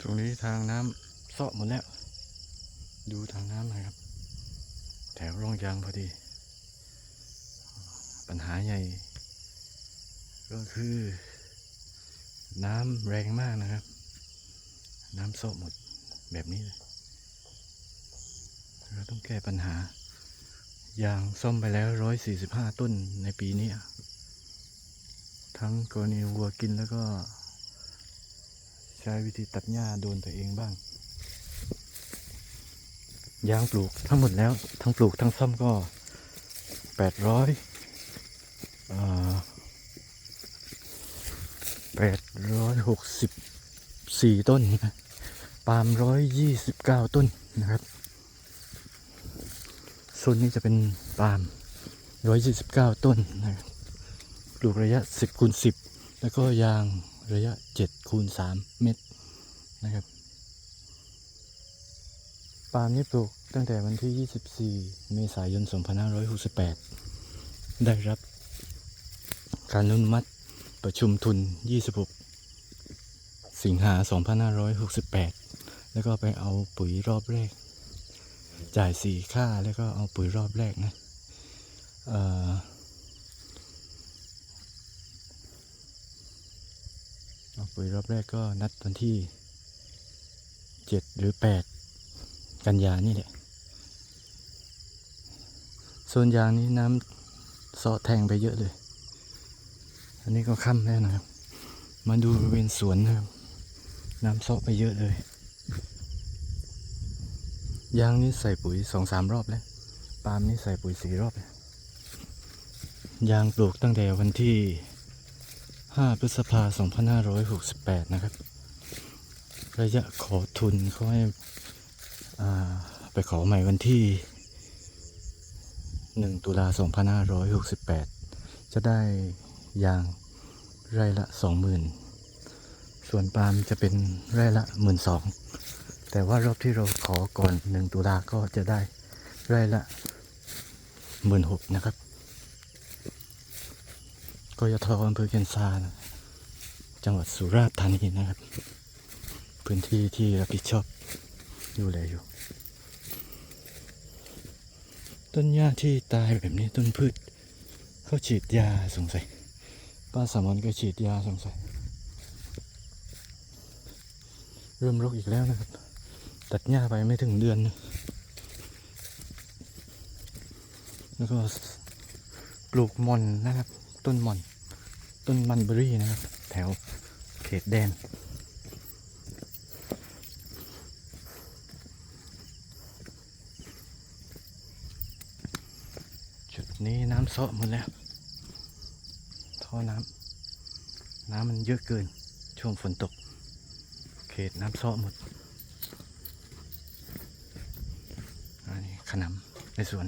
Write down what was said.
ตรงนี้ทางน้ำเซาะหมดแล้ว ดูทางน้ำหน่อยครับ แถวร่องยางพอดี ปัญหาใหญ่ ก็คือ น้ำแรงมากนะครับ น้ำเซาะหมดแบบนี้เลยเราต้องแก้ปัญหา ยางซ่อมไปแล้ว 145 ต้นในปีนี้ ทั้งกรณีวัวกินแล้วก็ ใช้วิธีตัดหญ้าโดนตัวเองบ้าง ยางปลูกทั้งหมดแล้ว ทั้งปลูกทั้งซ่อมก็800อ่า864ต้นนะปาล์ม129ต้นนะครับส่วนนี้จะเป็นปาล์ม129ต้นนะครับปลูกระยะ10คูณ10แล้วก็ยาง ระยะ7คูณ3เมตรนะครับปาล์มนี่ปลูกตั้งแต่วันที่ 24 เมษายน 2568 ได้รับการอนุมัติประชุมทุน 26 สิงหา 2568 แล้วก็ไปเอาปุ๋ยรอบแรก จ่ายสี่ค่าแล้วก็เอาปุ๋ยรอบแรกนะ เอ่อาปุ๋ยรอบแรกก็นัดวันที่เจ็ดหรือแปดกันยานี่แหละโซนยางนี้น้ำเสาะแทงไปเยอะเลย อันนี้ก็ค่ำแล้วนะครับ มาดูบริเวณสวนนะครับ น้ำเสาะไปเยอะเลย ยางนี่ใส่ปุ๋ยสองสามรอบแล้ว ปาล์มนี่ใส่ปุ๋ยสี่รอบแล้วยางปลูกตั้งแต่วันที่ 5 พฤษภาคม2568 นะครับ ระยะขอทุนเขาให้ไปขอใหม่วันที่ 1 ตุลา 2568 จะได้ยางไร่ละ 20,000 ส่วนปาล์มจะเป็นไร่ละ 12,000 แต่ว่ารอบที่เราขอก่อน 1 ตุลาก็จะได้ไร่ละ 16,000 นะครับ กยทอำเภอเคียนซานะจังหวัดสุราษฎร์ธานีนะครับ พื้นที่ที่รับผิดชอบดูแลอยู่ ต้นหญ้าที่ตายแบบนี้ต้นพืชเขาฉีดยาสงสัยป้าสามอนก็ฉีดยาสงสัย เริ่มรกอีกแล้วนะครับ ตัดหญ้าไปไม่ถึงเดือนนะแล้วก็ปลูกมอนนะครับ ต้นมอน ต้นมันเบอรี่นะครับ แถวเขตแดน จุดนี้น้ำเซาะหมดแล้ว ท่อน้ำน้ำมันเยอะเกิน ช่วงฝนตก เขตน้ำเซาะหมด อันนี้ขนำในสวน